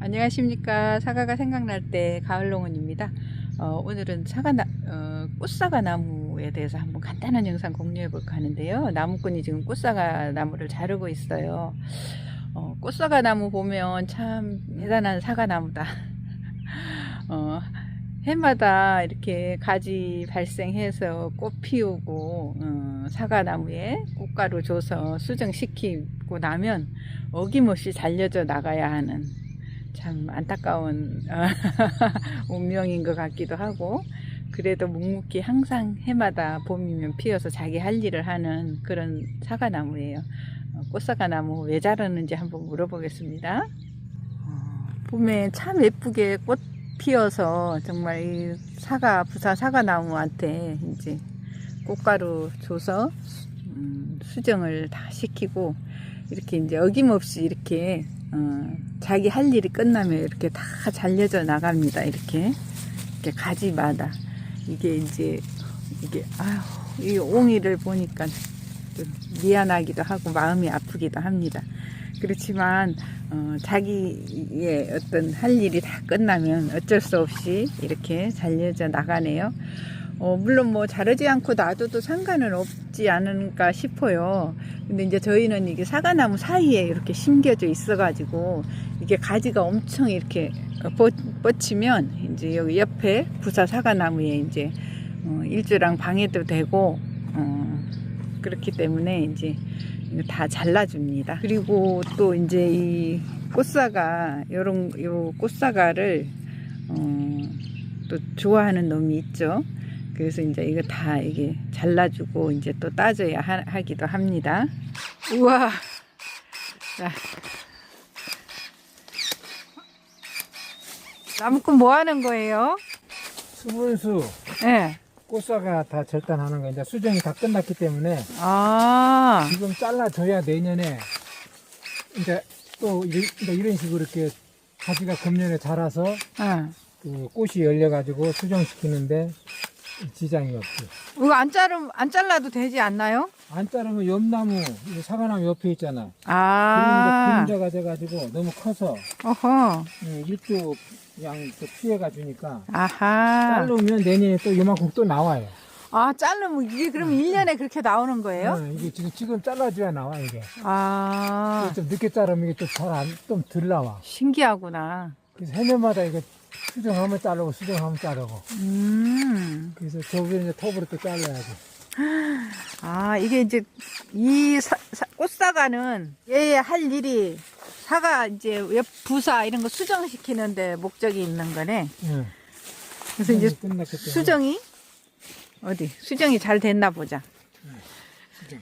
안녕하십니까. 사과가 생각날 때 가을농원입니다. 어, 오늘은 사과 나, 어, 꽃사과 나무에 대해서 한번 간단한 영상 공유해 볼까 하는데요. 나무꾼이 지금 꽃사과 나무를 자르고 있어요. 어, 꽃사과 나무 보면 참 대단한 사과 나무다. 어, 해마다 이렇게 가지 발생해서 꽃 피우고 어, 사과나무에 꽃가루 줘서 수정시키고 나면 어김없이 잘려져 나가야 하는 참 안타까운 어, 운명인 것 같기도 하고 그래도 묵묵히 항상 해마다 봄이면 피어서 자기 할 일을 하는 그런 사과나무예요. 어, 꽃사과나무 왜 자르는지 한번 물어보겠습니다. 어, 봄에 참 예쁘게 꽃 피어서 정말 이 사과 부사 사과나무한테 이제 꽃가루 줘서 음, 수정을 다 시키고 이렇게 이제 어김없이 이렇게 어, 자기 할 일이 끝나면 이렇게 다 잘려져 나갑니다. 이렇게 이렇게 가지마다 이게 이제 이게 아휴 이 옹이를 보니까 좀 미안하기도 하고 마음이 아프기도 합니다. 그렇지만 어, 자기의 어떤 할 일이 다 끝나면 어쩔 수 없이 이렇게 잘려져 나가네요. 어, 물론 뭐 자르지 않고 놔둬도 상관은 없지 않을까 싶어요. 근데 이제 저희는 이게 사과나무 사이에 이렇게 심겨져 있어가지고 이게 가지가 엄청 이렇게 뻗, 뻗치면 이제 여기 옆에 부사 사과나무에 이제 어, 일주랑 방해도 되고 어, 그렇기 때문에 이제 다 잘라줍니다. 그리고 또 이제 이 꽃사과 요런 요 꽃사과를 어, 또 좋아하는 놈이 있죠. 그래서 이제 이거 다 이게 잘라주고 이제 또 따져야 하, 하기도 합니다. 우와. 자. 나무꾼 뭐 하는 거예요? 수분수 예. 네. 꽃사가 다 절단하는 거 이제 수정이 다 끝났기 때문에 아. 지금 잘라줘야 내년에 이제 또 이제 이런 식으로 이렇게 가지가 금년에 자라서 예. 그 꽃이 열려가지고 수정시키는데 지장이 없지. 이거 안 자르 안 잘라도 되지 않나요? 안 자르면 옆나무, 이 사과나무 옆에 있잖아. 아. 그런데 그림자가 돼가지고 너무 커서 어허. 음, 일조 양또 피해가 주니까 아하. 자르면 내년에 또 요만큼 또 나와요. 아, 자르면 이게 그럼 1년에 그렇게 나오는 거예요? 어, 이게 지금 지금 잘라줘야 나와 이게. 아. 좀 늦게 자르면 이게 또 잘 안 좀 덜 나와. 신기하구나. 그래서 해년마다 이거 수정하면 자르고 수정하면 자르고. 음. 그래서 저기에 이제 톱으로 또 잘라야지. 아, 이게 이제 이 사, 사- 꽃사과는 얘의 할 일이 사과 이제 옆 부사 이런 거 수정시키는데 목적이 있는 거네. 응. 그래서 이제 끝났기 때문에. 수정이 어디? 수정이 잘 됐나 보자. 수정.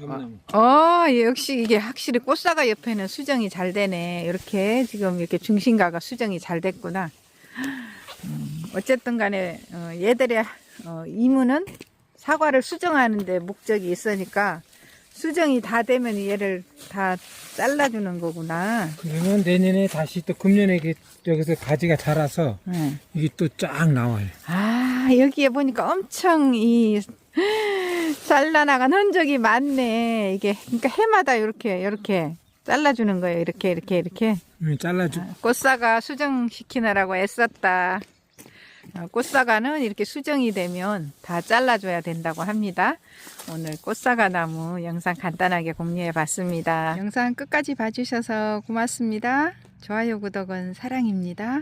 옆나무. 어, 예, 역시 이게 확실히 꽃사과 옆에는 수정이 잘 되네. 이렇게 지금 이렇게 중심가가 수정이 잘 됐구나. 음, 어쨌든 간에 어, 얘들의 어, 임무는 사과를 수정하는데 목적이 있으니까 수정이 다 되면 얘를 다 잘라주는 거구나. 그러면 내년에 다시 또 금년에 이게 여기서 가지가 자라서 네. 이게 또 쫙 나와요. 아, 여기에 보니까 엄청 이 잘라나간 흔적이 많네. 이게 그러니까 해마다 이렇게 이렇게 잘라주는 거예요. 이렇게 이렇게 이렇게. 응, 잘라주. 꽃사과 수정시키느라고 애썼다. 어, 꽃사과는 이렇게 수정이 되면 다 잘라줘야 된다고 합니다. 오늘 꽃사과 나무 영상 간단하게 공유해 봤습니다. 영상 끝까지 봐주셔서 고맙습니다. 좋아요, 구독은 사랑입니다.